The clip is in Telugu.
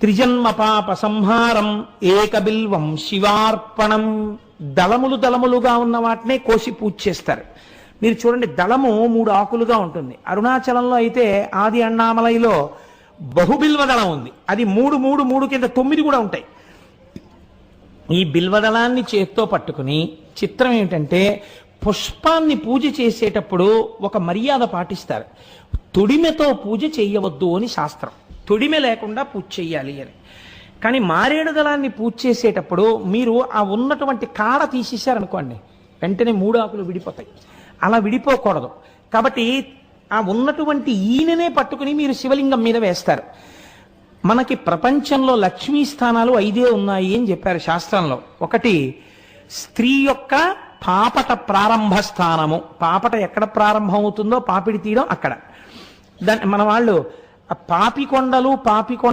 త్రిజన్మ పాప సంహారం ఏకబిల్వం శివార్పణం. దళములు దళములుగా ఉన్న వాటినే కోసి పూజ చేస్తారు. మీరు చూడండి దళము మూడు ఆకులుగా ఉంటుంది. అరుణాచలంలో అయితే ఆది అన్నామలైలో బహుబిల్వ దళం ఉంది. అది మూడు మూడు మూడు కింద తొమ్మిది కూడా ఉంటాయి. ఈ బిల్వదళాన్ని చేత్తో పట్టుకుని చిత్రం ఏంటంటే పుష్పాన్ని పూజ చేసేటప్పుడు ఒక మర్యాద పాటిస్తారు. తొడిమెతో పూజ చేయవద్దు అని శాస్త్రం. తొడిమె లేకుండా పూజ చేయాలి అని. కానీ మారేడు దళాన్ని పూజ చేసేటప్పుడు మీరు ఆ ఉన్నటువంటి కాడ తీసేశారనుకోండి వెంటనే మూడు ఆకులు విడిపోతాయి. అలా విడిపోకూడదు. కాబట్టి ఆ ఉన్నటువంటి ఈయననే పట్టుకుని మీరు శివలింగం మీద వేస్తారు. మనకి ప్రపంచంలో లక్ష్మీ స్థానాలు ఐదే ఉన్నాయి అని చెప్పారు శాస్త్రంలో. ఒకటి స్త్రీ యొక్క పాపట ప్రారంభ స్థానము. పాపట ఎక్కడ ప్రారంభమవుతుందో పాపిడి తీయడం అక్కడ. దాన్ని మన వాళ్ళు ఆ పాపికొండలు పాపికొండ